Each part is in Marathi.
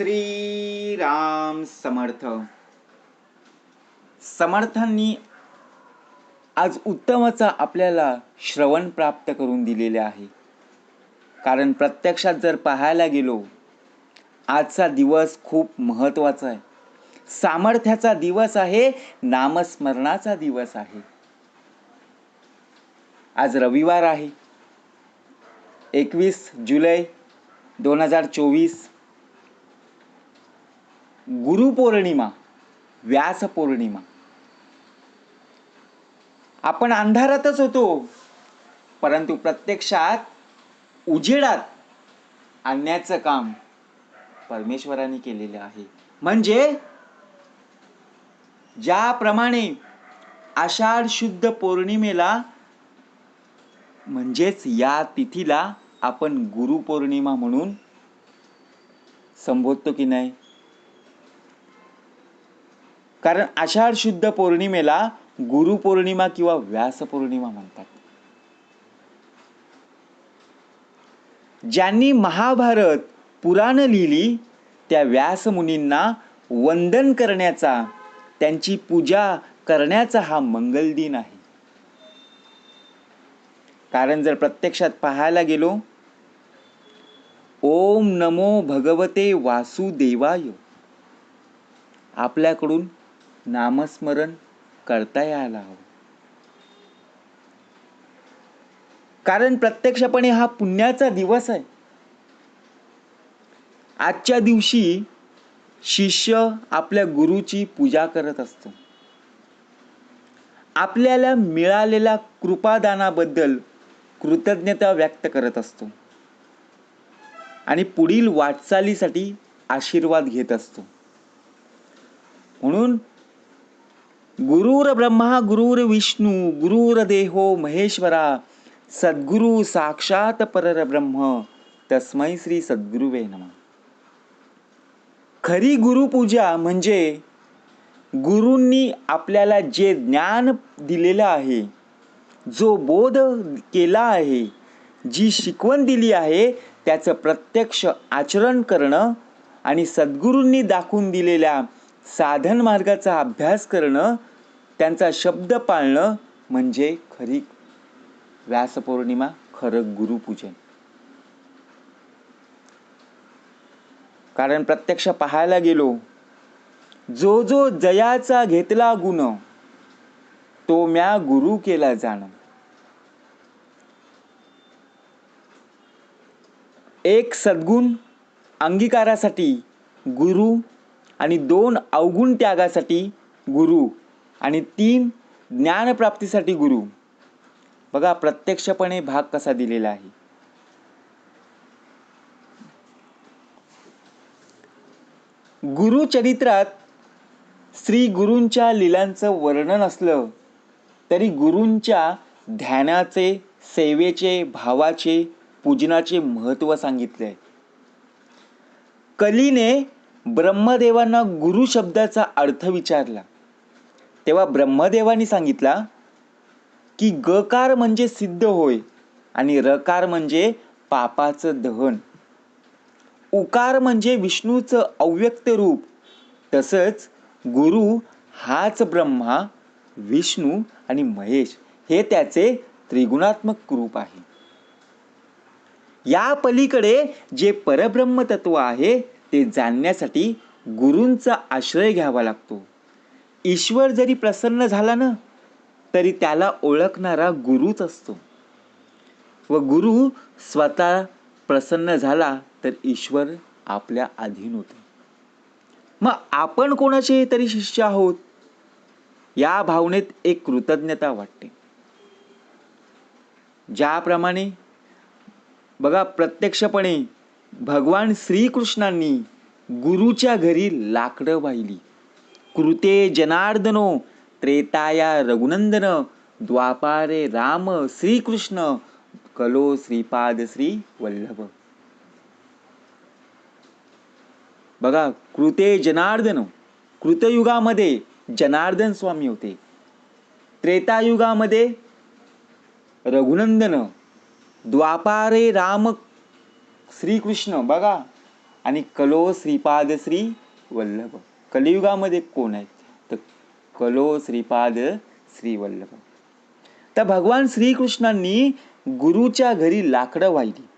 श्री राम समर्थ. समर्थांनी आज उत्तमचा आपल्याला श्रवण प्राप्त करून दिलेले आहे. कारण प्रत्यक्षात जर पाहायला गेलो आजचा दिवस खूप महत्त्वाचा आहे. सामर्थ्याचा दिवस आहे नामस्मरणाचा दिवस आहे. आज रविवार आहे. एकवीस जुलै दोन हजार चोवीस. गुरुपौर्णिमा व्यास पौर्णिमा आपण अंधारातच होतो परंतु प्रत्यक्षात उजेडात आणण्याचं काम परमेश्वराने केलेलं आहे. म्हणजे ज्याप्रमाणे आषाढ शुद्ध पौर्णिमेला म्हणजेच या तिथीला आपण गुरुपौर्णिमा म्हणून संबोधतो की नाही? कारण आषाढ शुद्ध पौर्णिमेला गुरुपौर्णिमा किंवा व्यास पौर्णिमा म्हणतात. ज्यांनी महाभारत पुराण लिहिली त्या व्यास मुनींना वंदन करण्याचा त्यांची पूजा करण्याचा हा मंगल दिन आहे. कारण जर प्रत्यक्षात पाहायला गेलो ओम नमो भगवते वासुदेवाय. आपल्याकडून नामस्मरण करता यायला हवं. कारण प्रत्यक्षपणे हा पुण्याचा दिवस आहे. आजच्या दिवशी शिष्य आपल्या गुरुची पूजा करत असतो. आपल्याला मिळालेल्या कृपादानाबद्दल कृतज्ञता व्यक्त करत असतो. आणि पुढील वाटचालीसाठी आशीर्वाद घेत असतो. म्हणून गुरुर ब्रह्मा गुरुर विष्णू गुरुर देहो महेश्वरा सद्गुरु साक्षात परब्रह्म तस्मै श्री सद्गुरुवे नम। खरी गुरुपूजा म्हणजे गुरूंनी आपल्याला जे ज्ञान दिलेलं आहे जो बोध केला आहे जी शिकवण दिली आहे त्याचं प्रत्यक्ष आचरण करणं आणि सद्गुरूंनी दाखवून दिलेल्या साधन मार्गाचा अभ्यास करणं त्यांचा शब्द पाळणं म्हणजे खरी व्यासपौर्णिमा खरं गुरुपूजन. कारण प्रत्यक्ष पाहायला गेलो जो जो जयाचा घेतला गुण तो म्या गुरु केला जाण. एक सद्गुण अंगीकारासाठी गुरु आणि दोन अवगुण त्यागासाठी गुरु आणि तीन ज्ञानप्राप्तीसाठी गुरु. बघा प्रत्यक्षपणे भाग कसा दिलेला आहे. गुरुचरित्रात श्री गुरूंच्या लिलांचं वर्णन असलं तरी गुरूंच्या ध्यानाचे सेवेचे भावाचे पूजनाचे महत्त्व सांगितले आहे कलीने ब्रह्मदेवांना गुरु शब्दाचा अर्थ विचारला. तेव्हा ब्रह्मदेवानी सांगितला की गकार म्हणजे सिद्ध होय आणि रकार म्हणजे पापाचं दहन. उकार म्हणजे विष्णूचं अव्यक्त रूप. तसंच गुरु हाच ब्रह्मा विष्णू आणि महेश हे त्याचे त्रिगुणात्मक रूप आहे. या पलीकडे जे परब्रह्म तत्व आहे ते जाणण्यासाठी गुरूंचा आश्रय घ्यावा लागतो. ईश्वर जरी प्रसन्न झाला ना तरी त्याला ओळखणारा गुरुच असतो. व गुरु स्वतः प्रसन्न झाला तर ईश्वर आपल्या अधीन होते. मग आपण कोणाचे तरी शिष्य आहोत? या भावनेत एक कृतज्ञता वाटते. ज्याप्रमाणे बघा प्रत्यक्षपणे भगवान श्रीकृष्णांनी गुरुच्या घरी लाकडं वाहिली. कृते जनार्दनो त्रेताया रघुनंदन द्वापारे राम श्रीकृष्ण कलो श्रीपाद श्री वल्लभ। बघा कृते जनार्दन कृतयुगामध्ये जनार्दन स्वामी होते. त्रेतायुगामध्ये रघुनंदन द्वापारे राम श्रीकृष्ण बघा आणि कलो श्रीपाद श्री वल्लभ. कलियुगामध्ये कोण आहेत? तर कलो श्रीपाद श्रीवल्लभ. तर भगवान श्रीकृष्णांनी गुरुच्या घरी लाकडं वाहिली.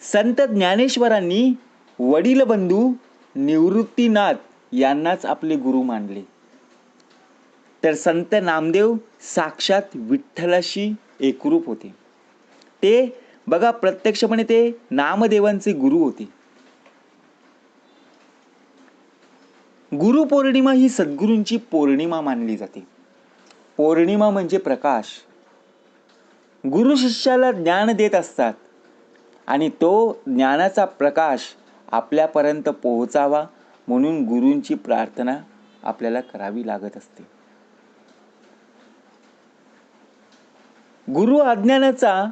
संत ज्ञानेश्वरांनी वडील बंधू निवृत्तीनाथ यांनाच आपले गुरु मानले. तर संत नामदेव साक्षात विठ्ठलाशी एकरूप होते. ते बघा प्रत्यक्षपणे ते नामदेवांचे गुरु होते. गुरुपौर्णिमा ही सद्गुरूंची पौर्णिमा मानली जाते. पौर्णिमा म्हणजे प्रकाश. गुरु शिष्याला ज्ञान देत असतात आणि तो ज्ञानाचा प्रकाश आपल्यापर्यंत पोहोचावा म्हणून गुरूंची प्रार्थना आपल्याला करावी लागत असते. गुरु अज्ञानाचा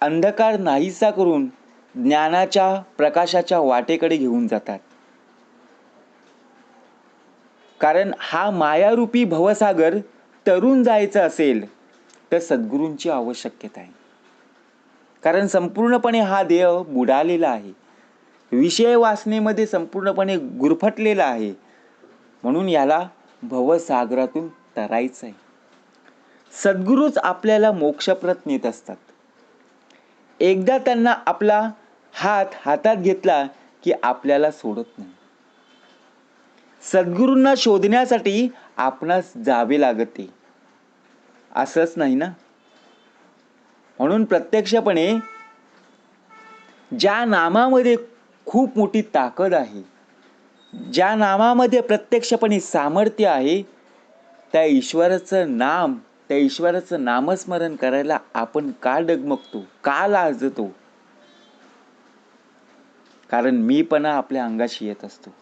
अंधकार नाहीसा करून ज्ञानाच्या प्रकाशाच्या वाटेकडे घेऊन जातात. कारण हा मायारूपी भवसागर तरुण जायचं असेल तर सद्गुरूंची आवश्यकता आहे. कारण संपूर्णपणे हा देह बुडालेला आहे. विषय वासनेमध्ये संपूर्णपणे गुरफटलेला आहे. म्हणून याला भवसागरातून तरायचं आहे. सद्गुरूच आपल्याला मोक्षप्रत नेत असतात. एकदा त्यांना आपला हात हातात घेतला की आपल्याला सोडत नाही. सद्गुरूंना शोधण्यासाठी आपणास जावे लागते. असंच नाही ना? म्हणून प्रत्यक्षपणे ज्या नामामध्ये खूप मोठी ताकद आहे ज्या नामामध्ये प्रत्यक्षपणे सामर्थ्य आहे त्या ईश्वराचं नाम त्या ईश्वराचं नामस्मरण करायला आपण का डगमगतो का लाजतो? कारण मीपणा आपल्या अंगाशी येत असतो.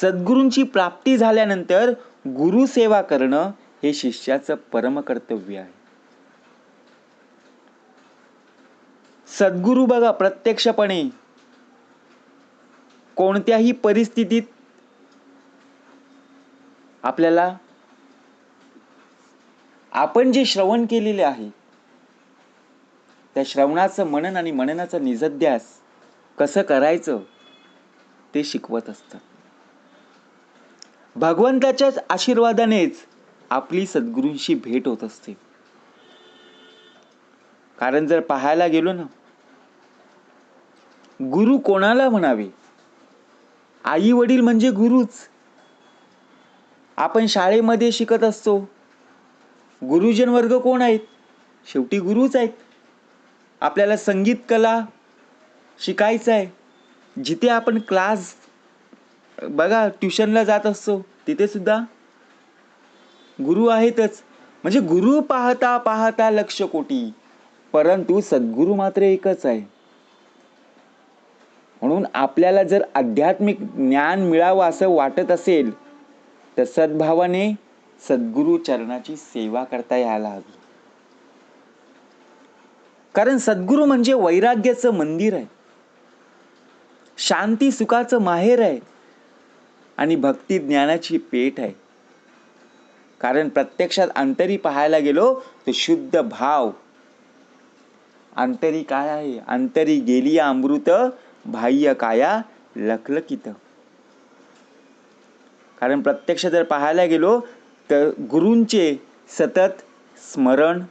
सद्गुरूंची प्राप्ती झाल्यानंतर गुरुसेवा करणं हे शिष्याचं परमकर्तव्य आहे. सद्गुरू बघा प्रत्यक्षपणे कोणत्याही परिस्थितीत आपल्याला आपण जे श्रवण केलेले आहे त्या श्रवणाचं मनन आणि मननाचं निजध्यास कसं करायचं ते शिकवत असतात. भगवंताच्याच आशीर्वादानेच आपली सद्गुरूंशी भेट होत असते. कारण जर पाहायला गेलो ना गुरु कोणाला म्हणावे? आई वडील म्हणजे गुरुच. आपण शाळेमध्ये शिकत असतो. गुरुजन वर्ग कोण आहेत? शेवटी गुरुच आहेत. आपल्याला संगीत कला शिकायचं आहे जिथे आपण क्लास बघा ट्युशनला जात असतो. तिथे सुद्धा गुरु आहेतच. म्हणजे गुरु पाहता पाहता लक्ष कोटी. परंतु सद्गुरू मात्र एकच आहे. म्हणून आपल्याला जर आध्यात्मिक ज्ञान मिळावं असं वाटत असेल तर सद्भावाने सद्गुरु चरणाची सेवा करता यायला हवी. कारण सद्गुरू म्हणजे वैराग्याचं मंदिर आहे. शांती सुखाचं माहेर आहे. आणि भक्ती ज्ञानाची पेठ आहे. कारण प्रत्यक्षात अंतरी पाहायला गेलो तर शुद्ध भाव. अंतरी काय आहे? अंतरी गेली अमृत बाह्य काया लखलकित कारण प्रत्यक्ष जर पाहायला गेलो तर गुरूंचे सतत स्मरण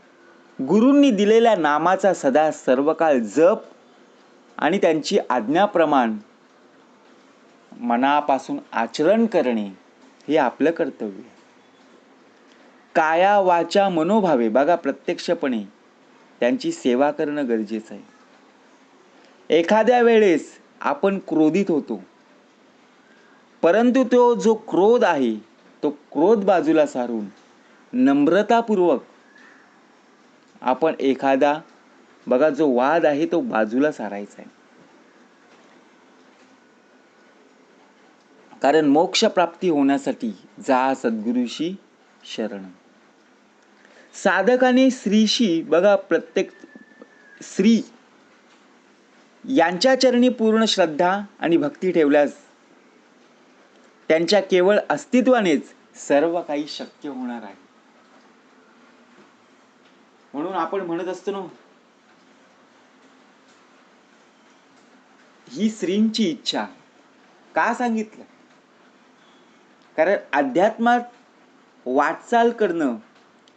गुरूंनी दिलेल्या नामाचा सदा सर्वकाळ जप आणि त्यांची आज्ञाप्रमाण मनापासून आचरण करणे हे आपलं कर्तव्य आहे. काया वाचा मनोभावे बघा प्रत्यक्षपणे. त्यांची सेवा करणं गरजेचं आहे. एखाद्या वेळेस आपण क्रोधित होतो. परंतु तो जो क्रोध आहे तो क्रोध बाजूला सारून नम्रतापूर्वक आपण एखादा बघा जो वाद आहे तो बाजूला सारायचा आहे. कारण मोक्ष प्राप्ती होण्यासाठी जा सद्गुरूशी शरण. साधकाने स्त्रीशी बघा प्रत्येक स्त्री यांच्या चरणी पूर्ण श्रद्धा आणि भक्ती ठेवल्यास त्यांच्या केवळ अस्तित्वानेच सर्व काही शक्य होणार आहे. म्हणून आपण म्हणत असतो ना ही स्त्रींची इच्छा. का सांगितलं? कारण अध्यात्मात वाटचाल करणं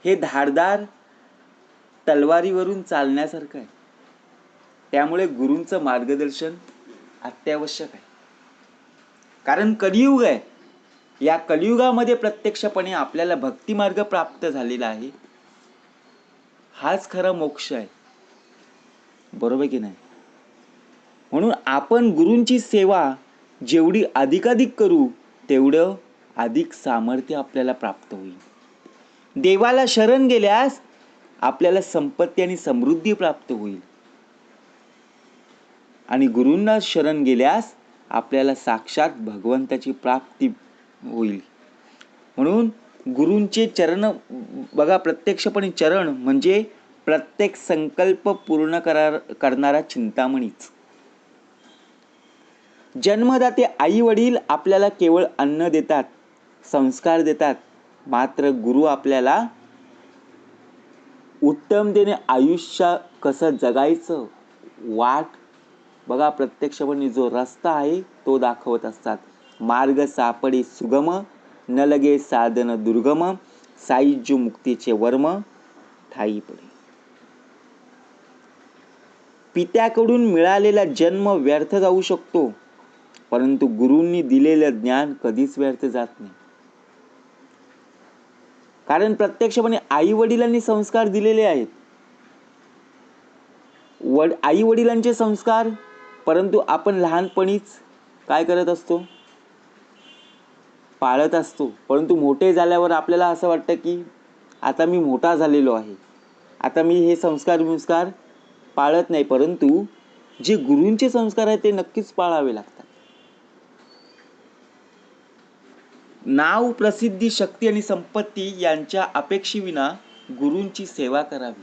हे धारदार तलवारीवरून चालण्यासारखं आहे. त्यामुळे गुरूंचं मार्गदर्शन अत्यावश्यक आहे. कारण कलियुग आहे. या कलियुगामध्ये प्रत्यक्षपणे आपल्याला भक्तिमार्ग प्राप्त झालेला आहे. हाच खरा मोक्ष आहे. बरोबर की नाही? म्हणून आपण गुरूंची सेवा जेवढी अधिकाधिक करू तेवढं अधिक सामर्थ्य आपल्याला प्राप्त होईल. देवाला शरण गेल्यास आपल्याला संपत्ती आणि समृद्धी प्राप्त होईल. आणि गुरूंना शरण गेल्यास आपल्याला साक्षात भगवंताची प्राप्ती होईल. म्हणून गुरूंचे चरण बघा प्रत्यक्षपणे चरण म्हणजे प्रत्येक संकल्प पूर्ण करार करणारा चिंतामणीच. जन्मदाते आई वडील आपल्याला केवळ अन्न देतात संस्कार देतात. मात्र गुरु आपल्याला उत्तमतेने आयुष्य कसं जगायचं? वाट बघा प्रत्यक्षपणे जो रस्ता आहे तो दाखवत असतात. मार्ग सापडे सुगम. न लगे साधन दुर्गम. साईज मुक्तीचे वर्म. ठाई पडे. पित्याकडून मिळालेला जन्म व्यर्थ जाऊ शकतो. परंतु गुरूंनी दिलेलं ज्ञान कधीच व्यर्थ जात नाही. कारण प्रत्यक्षपणे आई वडिलांनी संस्कार दिलेले आहेत. वड आई वडिलांचे संस्कार परंतु आपण लहानपणीच काय करत असतो? पाळत असतो. परंतु मोठे झाल्यावर आपल्याला असं वाटतं की आता मी मोठा झालेलो आहे. आता मी हे संस्कार विस्कार पाळत नाही. परंतु जे गुरूंचे संस्कार आहेत ते नक्कीच पाळावे लागतात. नाव प्रसिद्धी शक्ती आणि संपत्ती यांच्या अपेक्षेविना गुरूंची सेवा करावी.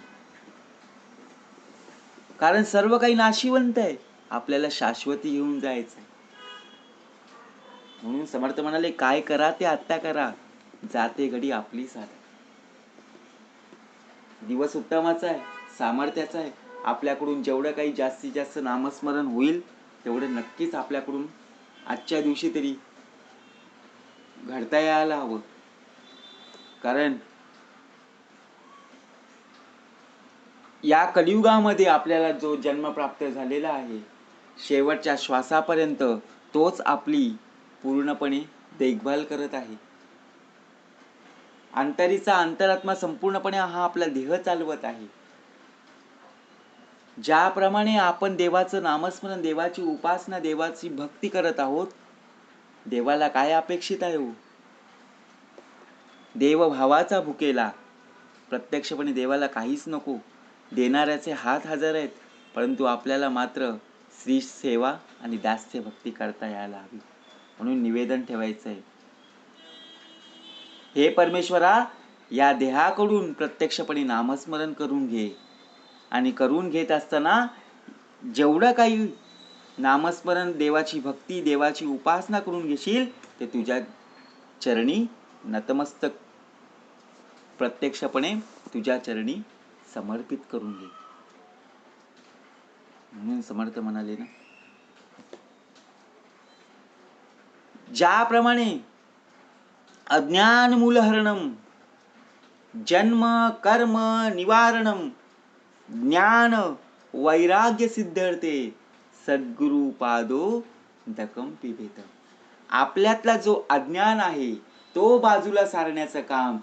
कारण सर्व काही नाशिवंत आहे. आपल्याला शाश्वती घेऊन जायचं आहे म्हणून समर्थ म्हणाले काय करा ते आत्ता करा. जाते घडी आपली साध दिवस उत्तमाचा आहे सामर्थ्याचा आहे. आपल्याकडून जेवढं काही जास्तीत जास्त नामस्मरण होईल तेवढं नक्कीच आपल्याकडून आजच्या दिवशी तरी घडता यायला हवं. कारण या कलियुगामध्ये आपल्याला जो जन्म प्राप्त झालेला आहे शेवटच्या श्वासापर्यंत तोच आपली पूर्णपणे देखभाल करत आहे. अंतरीचा अंतरात्मा संपूर्णपणे हा आपला देह चालवत आहे. ज्याप्रमाणे आपण देवाचं नामस्मरण देवाची उपासना देवाची भक्ती करत आहोत देवाला काय अपेक्षित आहे हो? देवभावाचा भुकेला. प्रत्यक्षपणे देवाला काहीच नको. देणाऱ्याचे हात हजर आहेत परंतु आपल्याला मात्र श्री सेवा आणि दास्य भक्ती करता यायला हवी. म्हणून निवेदन ठेवायचं आहे हे परमेश्वरा या देहाकडून प्रत्यक्षपणे नामस्मरण करून घे. आणि करून घेत असताना जेवढं काही नामस्मरण देवाची भक्ती देवाची उपासना करून घेशील ते तुझ्या चरणी नतमस्तक. प्रत्यक्षपणे तुझ्या चरणी समर्पित करून घे. म्हणून समर्थ म्हणाले ना. ज्याप्रमाणे अज्ञान मूलहरणम जन्म कर्म निवारणम ज्ञान वैराग्य सिद्धर्थे सद्गुरुपादो दकम पिबेत आपल्यातला जो अज्ञान आहे तो बाजूला सारण्याचं काम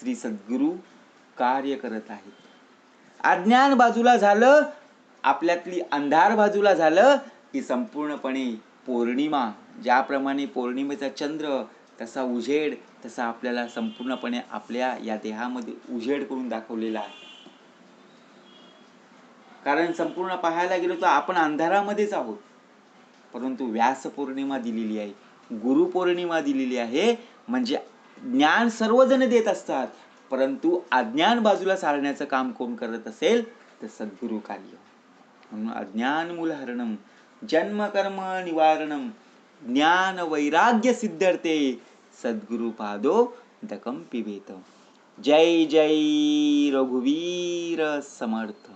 श्री सद्गुरू कार्य करत आहेत. अज्ञान बाजूला झालं आपल्यातली अंधार बाजूला झालं की संपूर्णपणे पौर्णिमा ज्याप्रमाणे पौर्णिमेचा चंद्र तसा उजेड तसा आपल्याला संपूर्णपणे आपल्या या देहामध्ये उजेड करून दाखवलेला आहे. कारण संपूर्ण पाहायला गेलो तर आपण अंधारामध्येच आहोत. परंतु व्यास पौर्णिमा दिलेली आहे गुरु पौर्णिमा दिलेली आहे म्हणजे ज्ञान सर्वजण देत असतात. परंतु अज्ञान बाजूला सारण्याचं काम कोण करत असेल? तर सद्गुरु कार्य. म्हणून अज्ञान मूलहरणम जन्म कर्म निवारणम ज्ञान वैराग्य सिद्धर्थे सद्गुरु पादो दकम पिबेत जय जय रघुवीर समर्थ.